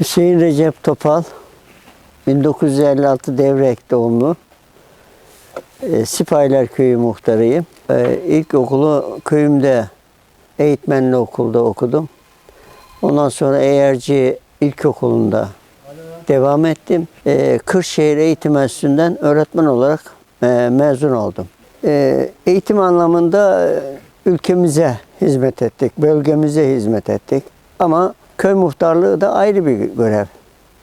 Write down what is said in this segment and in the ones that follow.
Hüseyin Recep Topal, 1956 Devrek doğumlu. E, Sipahiler Köyü muhtarıyım. E, ilkokulu köyümde eğitmenli okulda okudum. Ondan sonra Eğerci İlkokulu'nda devam ettim. E, Kırşehir Eğitim Enstitüsü'nden öğretmen olarak e, mezun oldum. E, eğitim anlamında e, ülkemize hizmet ettik, bölgemize hizmet ettik. Ama köy muhtarlığı da ayrı bir görev.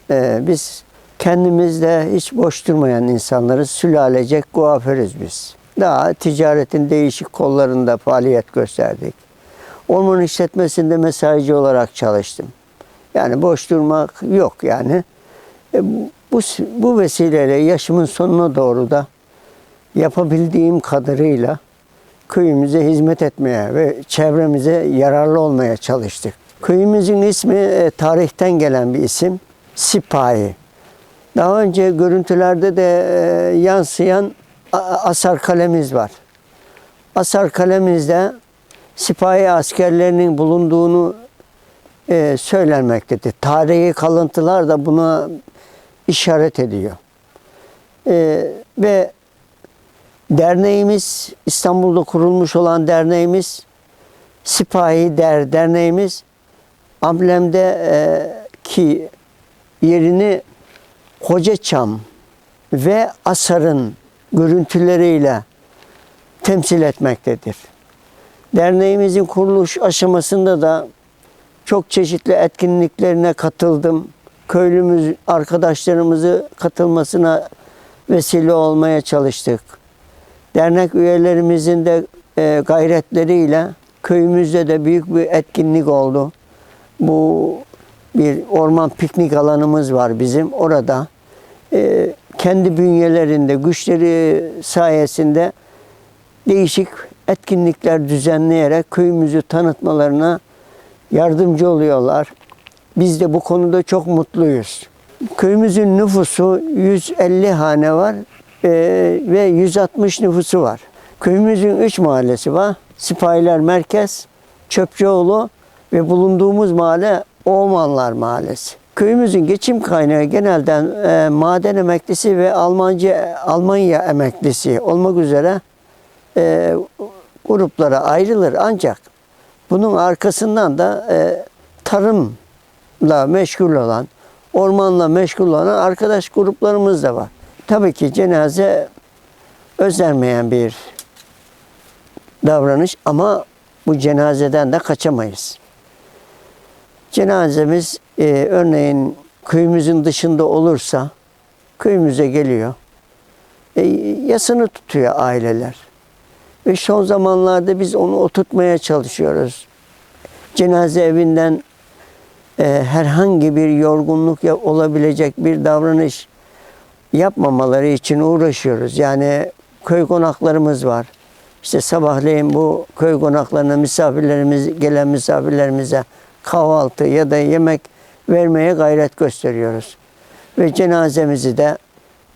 E, biz kendimizde hiç boş durmayan insanlarız, sülalecek kuaförüz biz. Daha ticaretin değişik kollarında faaliyet gösterdik. Orman işletmesinde mesaici olarak çalıştım. Yani boş durmak yok yani. E, bu, bu vesileyle yaşımın sonuna doğru da yapabildiğim kadarıyla köyümüze hizmet etmeye ve çevremize yararlı olmaya çalıştık. Köyümüzün ismi e, tarihten gelen bir isim. Sipahi. Daha önce görüntülerde de e, yansıyan asar kalemiz var. Asar kalemizde sipahi askerlerinin bulunduğunu e, söylenmektedir. Tarihi kalıntılar da buna işaret ediyor. E, ve derneğimiz, İstanbul'da kurulmuş olan derneğimiz, Sipahi Der derneğimiz, amblemde e, yerini Kocaçam ve Asar'ın görüntüleriyle temsil etmektedir. Derneğimizin kuruluş aşamasında da çok çeşitli etkinliklerine katıldım. Köylümüz arkadaşlarımızı katılmasına vesile olmaya çalıştık. Dernek üyelerimizin de e, gayretleriyle köyümüzde de büyük bir etkinlik oldu. Bu bir orman piknik alanımız var bizim. Orada e, kendi bünyelerinde, güçleri sayesinde değişik etkinlikler düzenleyerek köyümüzü tanıtmalarına yardımcı oluyorlar. Biz de bu konuda çok mutluyuz. Köyümüzün nüfusu 150 hane var e, ve 160 nüfusu var. Köyümüzün 3 mahallesi var. Sipahiler Merkez, Çöpçüoğlu ve bulunduğumuz mahalle Oğmanlar Mahallesi. Köyümüzün geçim kaynağı genelden e, maden emeklisi ve Almanca Almanya emeklisi olmak üzere e, gruplara ayrılır ancak bunun arkasından da e, tarımla meşgul olan, ormanla meşgul olan arkadaş gruplarımız da var. Tabii ki cenaze özenmeyen bir davranış ama bu cenazeden de kaçamayız. Cenazemiz e, örneğin köyümüzün dışında olursa köyümüze geliyor. E, yasını tutuyor aileler. Ve son zamanlarda biz onu oturtmaya çalışıyoruz. Cenaze evinden e, herhangi bir yorgunluk ya- olabilecek bir davranış yapmamaları için uğraşıyoruz. Yani köy konaklarımız var. İşte sabahleyin bu köy konaklarına misafirlerimiz, gelen misafirlerimize kahvaltı ya da yemek vermeye gayret gösteriyoruz. Ve cenazemizi de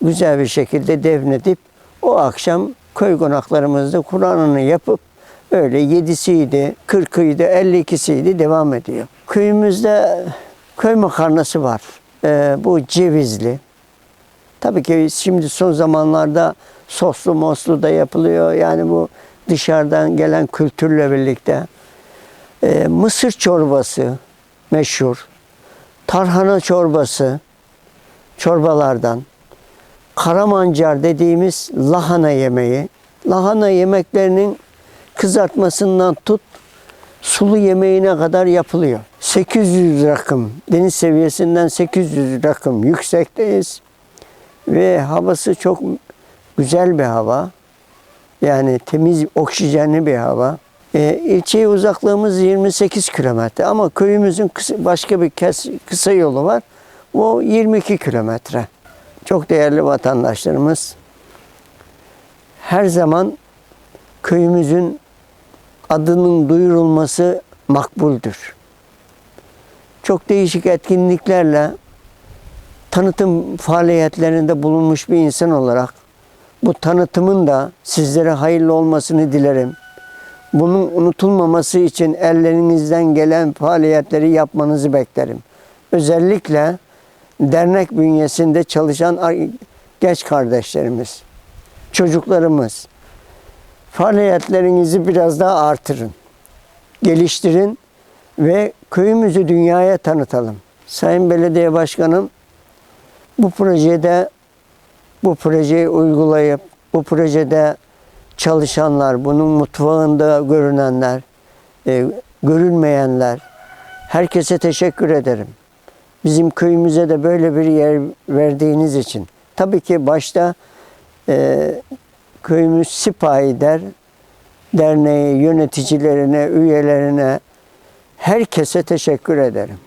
güzel bir şekilde defnedip o akşam köy konaklarımızda Kur'an'ını yapıp öyle yedisiydi, kırkıydı, elli ikisiydi devam ediyor. Köyümüzde köy makarnası var. Ee, bu cevizli. Tabii ki şimdi son zamanlarda soslu moslu da yapılıyor. Yani bu dışarıdan gelen kültürle birlikte. Ee, mısır çorbası meşhur. Tarhana çorbası çorbalardan. Karamancar dediğimiz lahana yemeği. Lahana yemeklerinin kızartmasından tut sulu yemeğine kadar yapılıyor. 800 rakım, deniz seviyesinden 800 rakım yüksekteyiz. Ve havası çok güzel bir hava. Yani temiz, oksijenli bir hava. E, ilçeye uzaklığımız 28 kilometre ama köyümüzün başka bir kısa yolu var. O 22 kilometre. Çok değerli vatandaşlarımız her zaman köyümüzün adının duyurulması makbuldür. Çok değişik etkinliklerle tanıtım faaliyetlerinde bulunmuş bir insan olarak Bu tanıtımın da sizlere hayırlı olmasını dilerim. Bunun unutulmaması için ellerinizden gelen faaliyetleri yapmanızı beklerim. Özellikle dernek bünyesinde çalışan genç kardeşlerimiz, çocuklarımız faaliyetlerinizi biraz daha artırın. Geliştirin ve köyümüzü dünyaya tanıtalım. Sayın Belediye Başkanım bu projede bu projeyi uygulayıp bu projede çalışanlar, bunun mutfağında görünenler, e, görülmeyenler herkese teşekkür ederim. Bizim köyümüze de böyle bir yer verdiğiniz için. Tabii ki başta e, köyümüz Sipahi der, derneği yöneticilerine, üyelerine, herkese teşekkür ederim.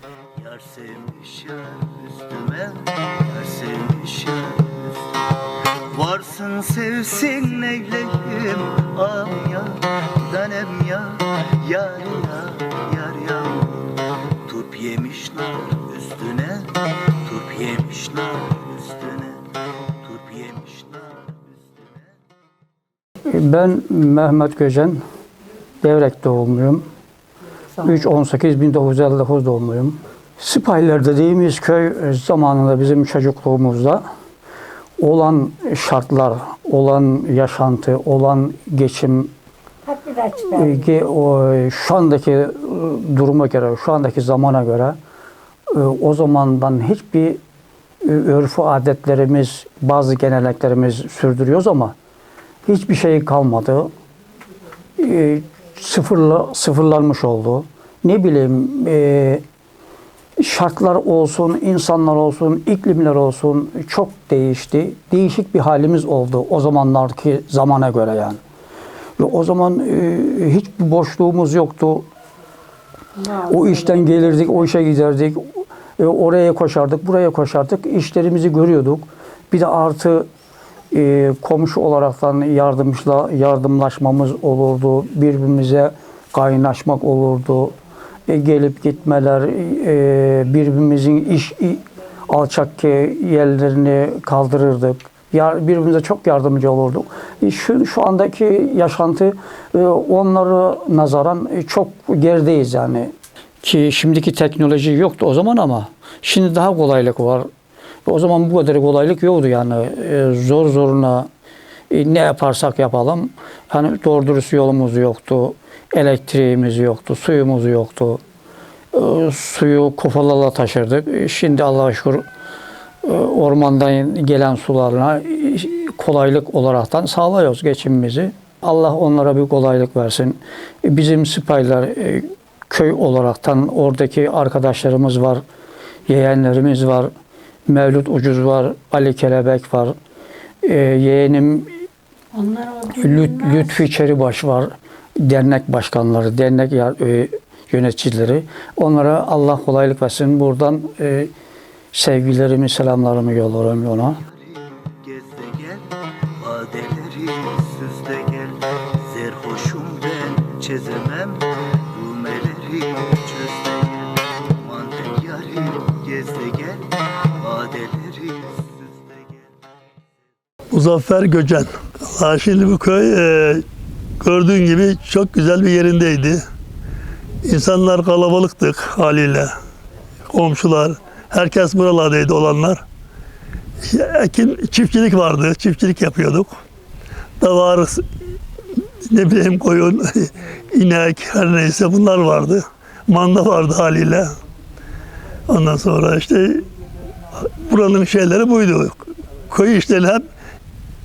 Sevsin neyleyim Am ya Danem ya Yar ya Yar ya Turp yemiş nar üstüne Turp yemiş nar üstüne Turp yemiş nar üstüne Ben Mehmet Göcen, Devrek doğumluyum. 3-18-1959 doğumluyum. Sipahiler dediğimiz köy zamanında bizim çocukluğumuzda olan şartlar, olan yaşantı, olan geçim e, ge- o, e, şu andaki e, duruma göre, şu andaki zamana göre e, o zamandan hiçbir e, örfü adetlerimiz, bazı geleneklerimiz sürdürüyoruz ama hiçbir şey kalmadı. E, sıfırla, sıfırlanmış oldu. Ne bileyim e, şartlar olsun, insanlar olsun, iklimler olsun çok değişti. Değişik bir halimiz oldu o zamanlarki zamana göre yani. Ve o zaman e, hiç bir boşluğumuz yoktu. O işten gelirdik, o işe giderdik. E, oraya koşardık, buraya koşardık. İşlerimizi görüyorduk. Bir de artı e, komşu olaraktan yardımla yardımlaşmamız olurdu. Birbirimize kaynaşmak olurdu. E, gelip gitmeler, e, birbirimizin iş alçak yerlerini kaldırırdık. Birbirimize çok yardımcı olurduk. E, şu, şu andaki yaşantı onları nazaran çok gerideyiz yani. Ki şimdiki teknoloji yoktu o zaman ama şimdi daha kolaylık var. O zaman bu kadar kolaylık yoktu yani. Zor zoruna ne yaparsak yapalım. Hani doğru dürüst yolumuz yoktu. Elektriğimiz yoktu, suyumuz yoktu. E, suyu kufalala taşırdık. Şimdi Allah'a şükür e, ormandan gelen sularına kolaylık olaraktan sağlıyoruz geçimimizi. Allah onlara bir kolaylık versin. Bizim sipahiler e, köy olaraktan oradaki arkadaşlarımız var, yeğenlerimiz var. Mevlüt Ucuz var, Ali Kelebek var. E, yeğenim Onlar Lüt, Lütfi Çeribaş var. Dernek başkanları, dernek e, yöneticileri. Onlara Allah kolaylık versin. Buradan e, sevgilerimi, selamlarımı yolluyorum ona. Çözemem, rumeleri çöz de gel Aman yarim gez de gel, vadeleri Muzaffer Göcen. Şimdi bu köy e, gördüğün gibi çok güzel bir yerindeydi. İnsanlar kalabalıktık haliyle. Komşular, herkes buralardaydı olanlar. Ekin, çiftçilik vardı, çiftçilik yapıyorduk. Davar, ne bileyim koyun, inek, her neyse bunlar vardı. Manda vardı haliyle. Ondan sonra işte buranın şeyleri buydu. Köy işleri hep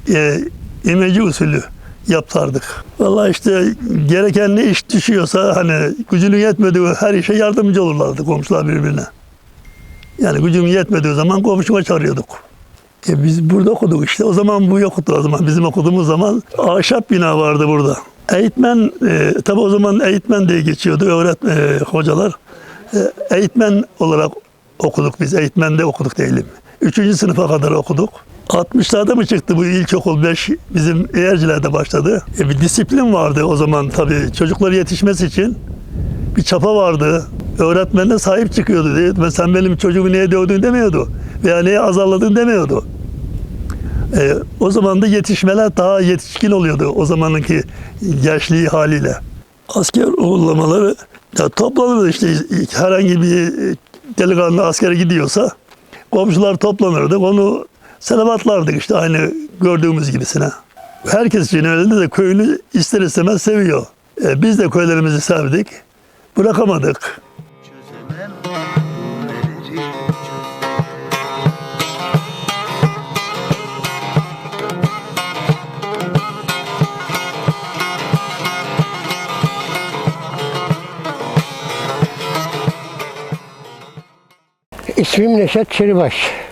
e, imece usulü yapardık. Vallahi işte gereken ne iş düşüyorsa hani gücünün yetmediği her işe yardımcı olurlardı komşular birbirine. Yani gücüm yetmediği zaman komşuma çağırıyorduk. E biz burada okuduk işte. O zaman bu yoktu o zaman. Bizim okuduğumuz zaman ahşap bina vardı burada. Eğitmen, e, tabi o zaman eğitmen diye geçiyordu öğret e, hocalar. E, eğitmen olarak okuduk biz. Eğitmende okuduk değilim. Üçüncü sınıfa kadar okuduk. 60'larda mı çıktı bu ilkokul 5 bizim Eğerciler'de başladı. E, bir disiplin vardı o zaman tabii çocukları yetişmesi için bir çapa vardı. Öğretmenine sahip çıkıyordu. Mi? Sen benim çocuğumu niye dövdün demiyordu. Veya neye azarladın demiyordu. E, o zaman da yetişmeler daha yetişkin oluyordu o zamanınki gençliği haliyle. Asker uğurlamaları ya toplanırdı işte herhangi bir delikanlı askere gidiyorsa komşular toplanırdı. Onu selamatlardık işte aynı gördüğümüz gibisine. Herkes öyle de köyünü ister istemez seviyor. E, biz de köylerimizi sevdik. Bırakamadık. İsmim Neşet Çeribaş.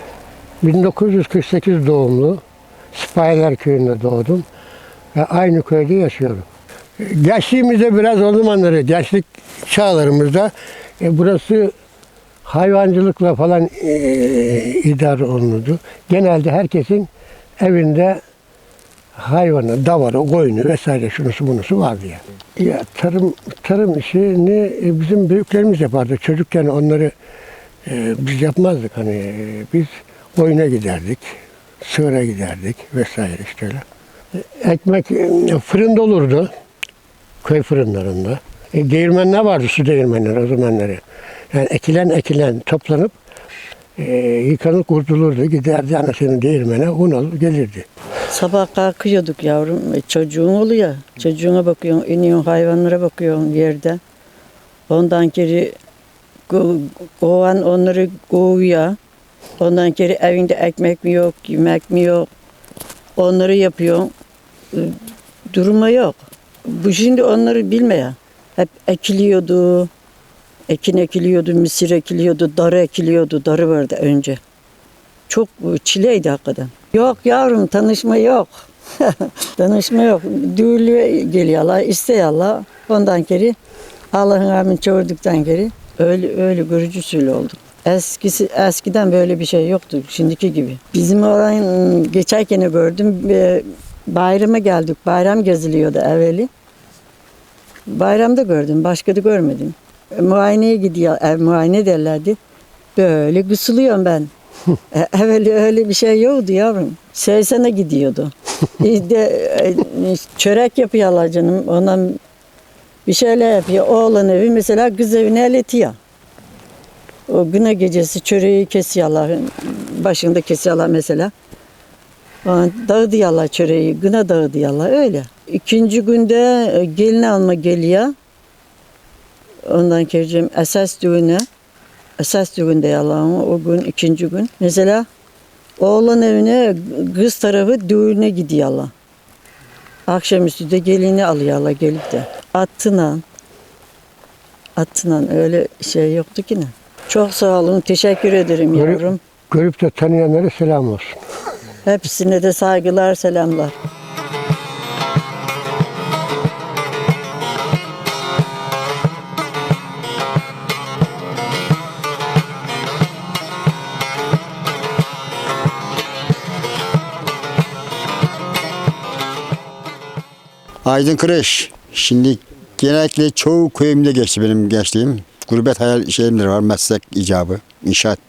1948 doğumlu. Sipahiler köyünde doğdum. Ve aynı köyde yaşıyorum. Gençliğimizde biraz o zamanları, gençlik çağlarımızda e, burası hayvancılıkla falan e, idare olunurdu. Genelde herkesin evinde hayvanı, davarı, koyunu vesaire şunusu bunusu vardı yani. Ya tarım tarım işini e, bizim büyüklerimiz yapardı. Çocukken onları e, biz yapmazdık hani e, biz oyuna giderdik, sığıra giderdik vesaire işte öyle. Ekmek fırında olurdu, köy fırınlarında. E, değirmenler vardı, su değirmenleri o zamanları. Yani ekilen ekilen toplanıp e, yıkanıp kurtulurdu, giderdi anasının değirmene, un alır gelirdi. Sabah kalkıyorduk yavrum. E, çocuğun oluyor. Çocuğuna bakıyorsun, iniyorsun hayvanlara bakıyorsun yerde. Ondan geri ko- kovan onları kovuyor. Ondan geri evinde ekmek mi yok, yemek mi yok. Onları yapıyorsun. E, Duruma yok. Bu şimdi onları bilmeyen. Hep ekiliyordu. Ekin ekiliyordu, mısır ekiliyordu, darı ekiliyordu. Darı vardı önce. Çok çileydi hakikaten. Yok yavrum tanışma yok. tanışma yok. Düğülü geliyorlar, isteyorlar. Ondan geri Allah'ın amin çağırdıktan geri öyle öyle görücü usulü olduk. Eskisi eskiden böyle bir şey yoktu şimdiki gibi. Bizim orayın geçerken gördüm. e, Bayrama geldik. Bayram geziliyordu evveli. Bayramda gördüm. Başka da görmedim. E, Muayeneye gidiyor. Ev muayene derlerdi. Böyle gısılıyorum ben. E, Evvel öyle bir şey yoktu yavrum. Seysene gidiyordu. İşte, e, çörek yapıyorlar canım. Ondan bir şeyler yapıyor. Oğlan evi mesela kız evine eletiyor. O güne gecesi çöreği kesiyorlar. Başında kesiyorlar mesela. Ondan Dağıtıyorlar çöreği. Gına dağıtıyorlar öyle. İkinci günde e, gelin alma geliyor. Ondan kereceğim esas düğüne. Esas düğünde yalan o gün ikinci gün. Mesela oğlan evine kız tarafı düğüne gidiyorlar. Akşamüstü de gelini alıyorlar gelip de. Attınan. Attınan öyle şey yoktu ki ne. Çok sağ olun. Teşekkür ederim Görü- yavrum. Görüp de tanıyanlara selam olsun. Hepsine de saygılar, selamlar. Aydın Kırış. Şimdi genellikle çoğu köyümde geçti benim gençliğim. Gurbet hayal şeyimdir var, meslek icabı, inşaat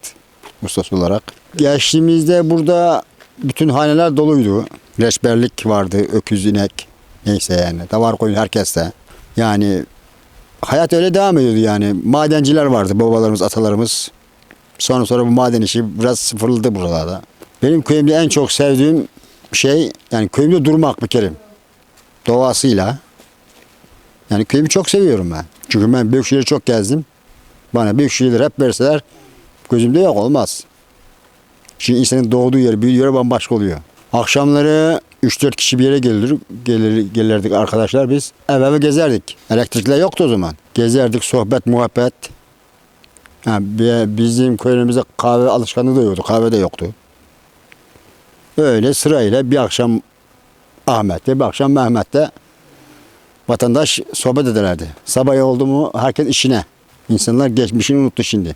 ustası olarak. Gençliğimizde burada bütün haneler doluydu. Reçberlik vardı, öküz, inek, neyse yani. Davar koyun herkeste. Yani hayat öyle devam ediyordu yani. Madenciler vardı, babalarımız, atalarımız. Sonra sonra bu maden işi biraz sıfırladı buralarda. Benim köyümde en çok sevdiğim şey, yani köyümde durmak bir kere doğasıyla. Yani köyümü çok seviyorum ben. Çünkü ben Büyükşehir'i çok gezdim. Bana Büyükşehir'leri hep verseler gözümde yok olmaz. Şimdi insanın doğduğu yer, büyüdüğü yer bambaşka oluyor. Akşamları 3-4 kişi bir yere gelir, gelir, gelirdik arkadaşlar biz. Ev eve gezerdik. Elektrikler yoktu o zaman. Gezerdik, sohbet, muhabbet. Ha, bi- bizim köyümüzde kahve alışkanlığı da yoktu. Kahve de yoktu. Öyle sırayla bir akşam Ahmet'te, bir akşam Mehmet'te vatandaş sohbet ederlerdi. Sabah oldu mu herkes işine. İnsanlar geçmişini unuttu şimdi.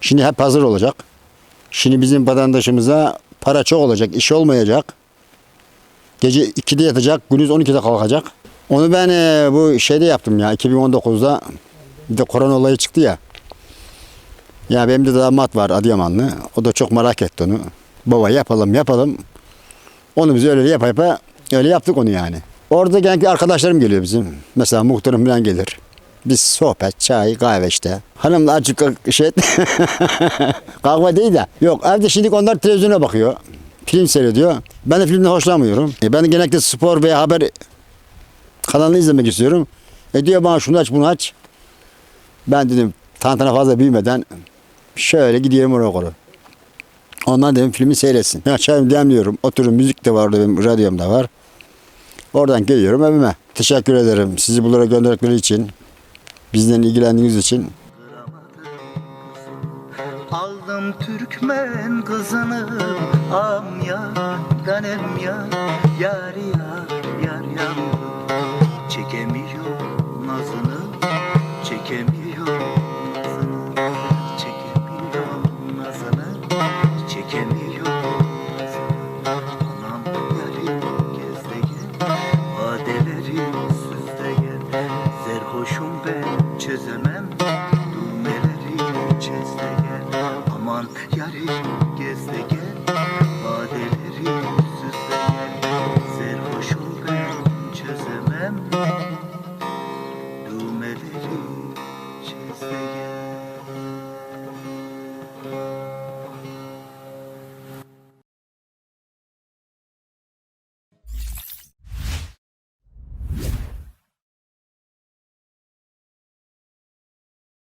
Şimdi hep hazır olacak. Şimdi bizim vatandaşımıza para çok olacak, iş olmayacak. Gece 2'de yatacak, gündüz 12'de kalkacak. Onu ben e, bu şeyde yaptım ya 2019'da bir de korona olayı çıktı ya. Ya benim de damat var Adıyamanlı. O da çok merak etti onu. Baba yapalım yapalım. Onu biz öyle yapa yapa öyle yaptık onu yani. Orada genellikle arkadaşlarım geliyor bizim. Mesela muhtarım falan gelir. Biz sohbet, çay, kahve işte. Hanım da açık şey kahve değil de. Yok evde şimdi onlar televizyona bakıyor. Film seyrediyor. Ben de filmden hoşlanmıyorum. E, ben genellikle spor veya haber kanalını izlemek istiyorum. E diyor bana şunu aç bunu aç. Ben dedim tantana fazla büyümeden şöyle gidiyorum oraya doğru. Ondan dedim filmi seyretsin. Ya çayımı demliyorum. Otururum müzik de var orada benim radyom da var. Oradan geliyorum evime. Teşekkür ederim sizi buralara gönderdikleri için. Bizden ilgilendiğiniz için. Aldım Türkmen kızını